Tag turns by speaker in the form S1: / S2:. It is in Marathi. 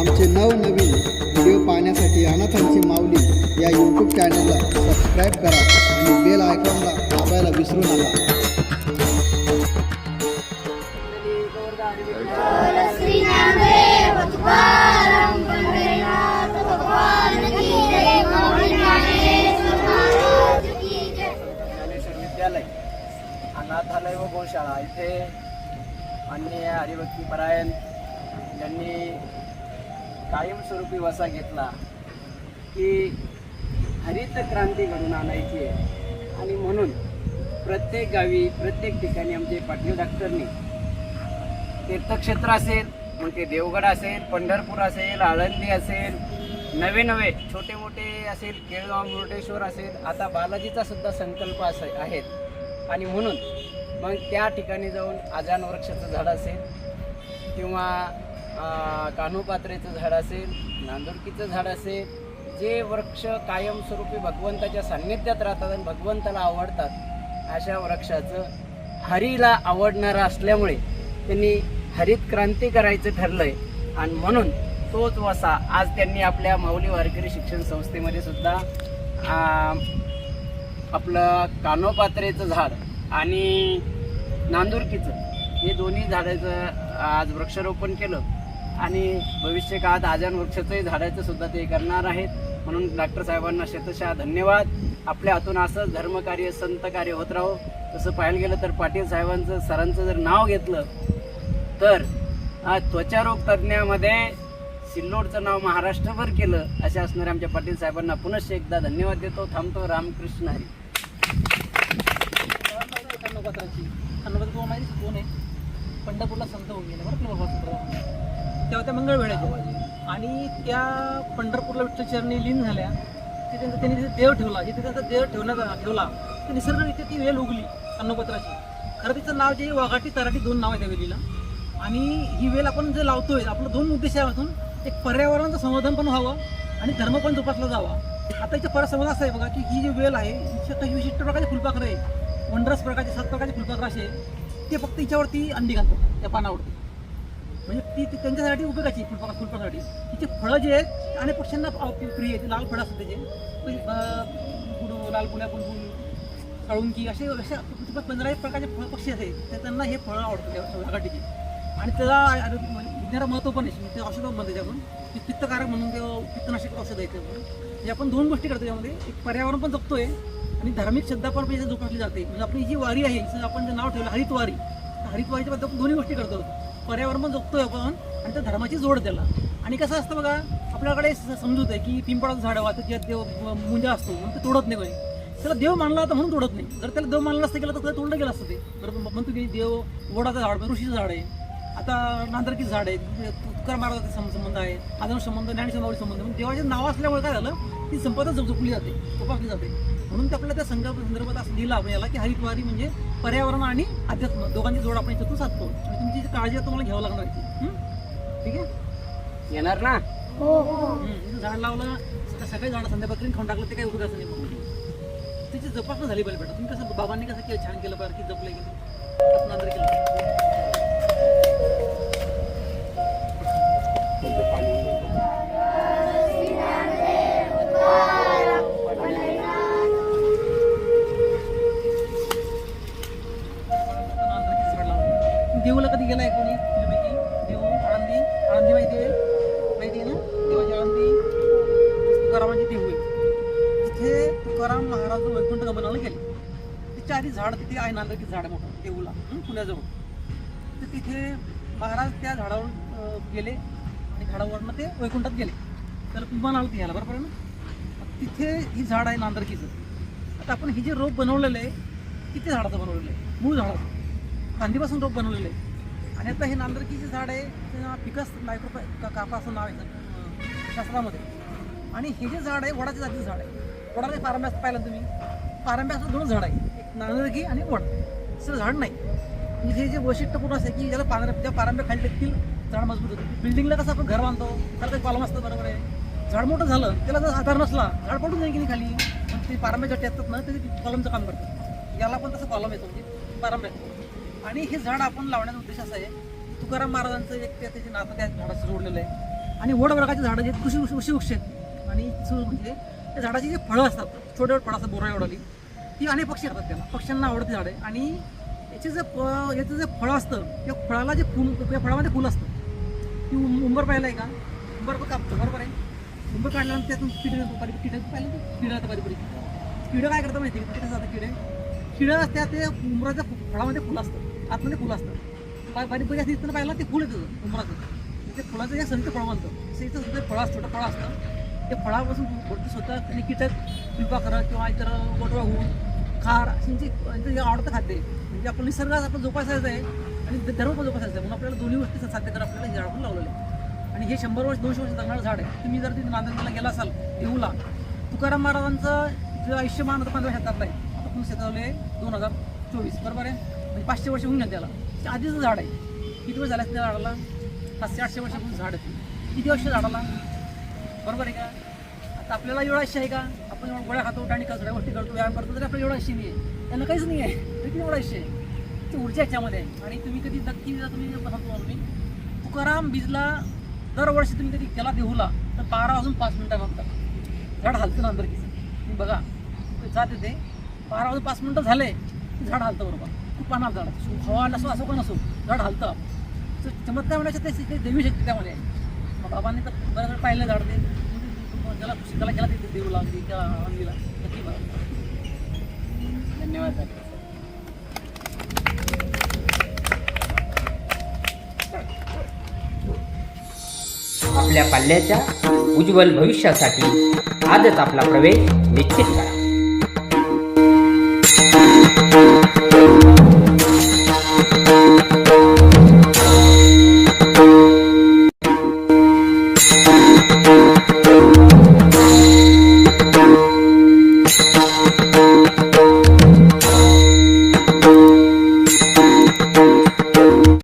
S1: आमचे नवनवीन व्हिडिओ पाहण्यासाठी अनाथांची माऊली या यूट्यूब चॅनलला सबस्क्राईब करा आणि बेल आयकॉनला दाबायला विसरू नका.
S2: अनाथालय व गोशाळा इथे अन्य हरिभक्ती परायण यांनी कायमस्वरूपी वसा घेतला की हरित क्रांती घडून आणायची आहे. आणि म्हणून प्रत्येक गावी प्रत्येक ठिकाणी आमचे पाटील डॉक्टरनी तीर्थक्षेत्र असेल मग ते देवगड असेल पंढरपूर असेल आळंदी असेल नवे नवे छोटे मोठे असेल केळगाव मुर्डेश्वर असेल आता बालाजीचा सुद्धा संकल्प असे आहेत. आणि म्हणून मग त्या ठिकाणी जाऊन आजान वृक्षाचं झाड असेल किंवा कान्होपात्रेचं झाड असेल नांदुरकीचं झाड असेल जे वृक्ष कायमस्वरूपी भगवंताच्या सान्निध्यात राहतात आणि भगवंताला आवडतात अशा वृक्षाचं हरीला आवडणारं असल्यामुळे त्यांनी हरित क्रांती करायचं ठरलंय. आणि म्हणून तोच वसा आज त्यांनी आपल्या माऊली वारकरी शिक्षण संस्थेमध्ये सुद्धा आपलं कानोपात्रेचं झाड आणि नांदुरकीचं हे दोन्ही झाडाचं आज वृक्षारोपण केलं. आणि भविष्य काळात आजान वृक्षाचंही झाडाचं सुद्धा ते करणार आहेत. म्हणून डॉक्टर साहेबांना शतशः धन्यवाद. आपल्या हातून असं धर्मकार्य संत कार्य होत राहो. तसं पाहायला गेलं तर पाटील साहेबांचं सरांचं जर नाव घेतलं तर आज त्वचारोग तज्ज्ञामध्ये सिल्लोडचं नाव महाराष्ट्रभर केलं असे असणाऱ्या आमच्या पाटील साहेबांना पुनश्च एकदा धन्यवाद देतो. थांबतो. रामकृष्ण हरी.
S3: आहे? पंढरपूरला संत होऊन गेले. बरं तेव्हा त्या मंगळवेळाच्या आणि त्या पंढरपूरला विठ्ठल चरणी लीन झाल्या. ते त्यांचा त्यांनी तिथे देव ठेवला. जिथे त्यांचा देव ठेवण्यात ठेवला तर निसर्गरित्या ती वेल उगली अन्नपत्राची. खरं तिचं नाव जे वाघाटी तराटी दोन नाव आहे त्या वेलीला. आणि ही वेल आपण जे लावतोय आपलं दोन उद्देश आहे यातून एक पर्यावरणाचं संवर्धन पण व्हावं आणि धर्म पण जोपासला जावा. आता इथे परसंवाद असा आहे बघा की ही जी वेल आहे हिच्या काही विशिष्ट प्रकारचे फुलपाखरं आहे. वंडरस प्रकारचे सात प्रकारचे फुलपाखरं असे ते फक्त हिच्यावरती अंडी घालतात त्या पानावरती. म्हणजे ती ती त्यांच्यासाठी उपयोगाची फुलपाखर फुलपाखरासाठी. तिचे फळं जे आहेत आणि पक्ष्यांना प्रिय आहेत ते लाल फळं असतात त्याचे. गुडू लाल पुण्या बुलबुल साळुंकी असे अशा पंधरा एक प्रकारचे फळ पक्षी असे तर त्यांना हे फळं आवडतं त्या आणि त्याला आरोग्य- म्हणजे महत्त्व पण आहे. म्हणजे ते औषधं बनते त्याच्याकडून ती पित्तकारक म्हणून ते पित्तनाशक औषध आहे त्याच्याकडून म्हणजे आपण दोन गोष्टी करतो त्यामध्ये. एक पर्यावरण पण जपतोय आणि धार्मिक श्रद्धा पण जोपासली जाते. म्हणजे आपली जी वारी आहे आपण जे नाव ठेवलं हरितवारी. हरितवारीच्या बद्दल आपण दोन्ही गोष्टी करतो. पर्यावरण जगतोय आपण आणि त्या धर्माची जोड त्याला. आणि कसं असतं बघा आपल्याकडे समजूत आहे की पिंपळाचं झाड वाहतं त्यात देव मुंजा असतो म्हणून ते तोडत नाही कोणी. त्याला देव मानला होता म्हणून तोडत नाही. जर त्याला देव मानला असतं गेलं तर त्याला तोडलं गेलं असतं ते. तर म्हणतो की देव वडाचं झाड ऋषीचं झाड आहे. आता नांदरकीचं झाड आहे. तुकार मार्गाचा सं- संबंध आहे. आदम संबंध ज्ञानेश्वर संबंध म्हणजे देवाचे नाव असल्यामुळे काय झालं? ती संपदा जप जपली जाते जोपासली जाते. म्हणून ते आपल्याला त्या संकल्प संदर्भात असं लिहिलं आपण याला की हरितवारी म्हणजे पर्यावरण आणि अध्यात्म दोघांची जोड आपण याच्यातून साधतो. आणि तुमची जी काळजी आहे तुम्हाला घ्यावं लागणार याची हं? ठीक आहे?
S2: येणार ना?
S3: हं, इथं झाड लावलं सकाळी झाड संध्याकाळी खाऊन टाकलं ते काही उपयोगाचं नाही मग. त्याची जपासना झाली पाहिजे बेटा. तुम्ही कसं बाबांनी कसं केलं? छान केलं बरं की जपलं गेलं केलं. गेलाय कोणी तुझ्यापैकी देऊ आळंदी. आळंदी माहिती आहे? माहिती आहे ना? देवाची आळंदी. तुकारामाची देऊ आहे तिथे तुकाराम महाराज वैकुंठ गमनाला गेले. तिच्या आधी झाड तिथे आहे नांदकी झाड आहे मोठं देऊला पुण्याजवळ. तर तिथे महाराज त्या झाडावर गेले आणि झाडावरनं ते वैकुंठात गेले. तर विमान आलं घ्यायला बरोबर आहे ना? तिथे ही झाड आहे नांदरकीचं. आता आपण हे जे रोप बनवलेलं आहे किती झाडाचं बनवलेलं आहे? मूळ झाडाचं. कांदीपासून रोप बनवलेलं आहे. आणि आता हे नांदरकीचे झाड आहे त्याला पिकस मायक्रो कापा असं नाव आहे शास्त्रामध्ये. आणि हे जे झाड आहे वडाच्या जातीचं झाड आहे. वडाला पारंब्यास पाहिलं तुम्ही? पारंब्याचं दोन झाड आहे. एक नांदरकी आणि वड. दुसरं झाड नाही. म्हणजे हे जे वैशिष्ट्यपूर्ण असते की ज्याला पारंब्या त्या पारंब्या खाली टेकतील झाड मजबूत होतं बिल्डिंगला कसं आपण घर बांधतो? त्याला काही कॉलम असतं बरोबर आहे. झाड मोठं झालं त्याला जर आधार नसला झाड पडून जाईल की नाही खाली? पण ते पारंब्या ज्या टेकतात ना ते कॉलमचं काम करतात. याला पण तसं कॉलम येतो म्हणजे पारंब्या. आणि हे झाड आपण लावण्याचा उद्देश असा आहे तुकाराम महाराजांचं एक त्याचे नातं त्या झाडाचं जोडलेलं आहे. आणि वड झाडं जे कृषी कृषी वृक्ष आहेत. आणि म्हणजे त्या झाडाची जे फळं असतात छोटे फळं असतात बोरा एवढाली ती अनेक पक्षी खातात त्याला. पक्ष्यांना आवडते झाडं आहे आणि याचे जे प- याचं जे फळं असतं त्या फळाला जे फुल त्या फळामध्ये फुल असतं ती उंबर पाहिलं आहे का? उंबर कापतो बरोबर आहे. उंबर काढल्यानंतर त्यातून किडे बारीक किडे पाहिलं किडं राहतं बारीक किडं काय करतं माहिती आहे का? किडे जातं किडे. किडं असत्या ते उंबराच्या फळामध्ये फुलं असतं आतमध्ये फुलं असतं बा- बारीक असं इथं पाहिलं ते फुल येतं उंबराचं ते म्हणजे फुलाचं या संत फळ म्हणतं. सरीचं सुद्धा फळ असतं छोटं फळ असतं. ते फळापासून भरपूर स्वतः आणि कीटक पिंपाखरं किंवा इतर वटवा होऊन खार अशी जे आवडतं खाद्य म्हणजे आपलं निसर्गात आपण जोपासायचं आहे आणि धर्म पण जोपासायचं आहे. म्हणून आपल्याला दोन्ही गोष्टी साध्य करा आपल्याला हे झाड पण लावलेलं आहे. आणि हे शंभर वर्ष दोनशे वर्ष जगणारं झाड आहे. तुम्ही जर तिथे नांदेडला गेला असाल देऊला तुकाराम महाराजांचं जे आयुष्यमान होतं पंधरा शतकातलं आहे. आता पण शेतावले दोन हजार चोवीस. बरोबर आहे? म्हणजे पाचशे वर्ष होऊन गेलं त्याला. ते आधीचं झाड आहे. किती वर्ष झालं त्या झाडाला? सातशे आठशे वर्षापूर्वी झाड आहे किती वर्ष झाडाला? बरोबर आहे का? आता आपल्याला एवढा आयुष्य आहे का? आपण गोळ्या खातो आणि सगळ्या गोष्टी करतो व्यायाम करतो तरी आपल्याला एवढा आयुष्य नाही आहे. त्यांना काहीच नाही आहे. तरी किती एवढा आयुष्य आहे. ती ऊर्जा याच्यामध्ये आहे. आणि तुम्ही कधी नक्की तुम्ही सांगतो तुम्ही तुकाराम बीजला दरवर्षी तुम्ही कधी त्याला देऊला तर बारा वाजून पाच मिनिटानंतर झाड हलतं ना की. तुम्ही बघा. जात येते बारा वाजून पाच मिनटं झाले झाड हलतं बरोबर. खूप पानात झाड हवा असो असो का असो झाड हलतं. तर चमत्कार म्हणायचं ते देवी शक्ती त्यामध्ये. मग बाबांनी तर बऱ्याच वेळ पाहिलं झाड ते. म्हणजे त्याला शिकायला गेला तिथे देऊ लागली त्या आनंदीला नक्की बघा
S2: धन्यवाद.
S4: आपल्या पाल्याच्या उज्ज्वल भविष्यासाठी आजच आपला प्रवेश निश्चित करा.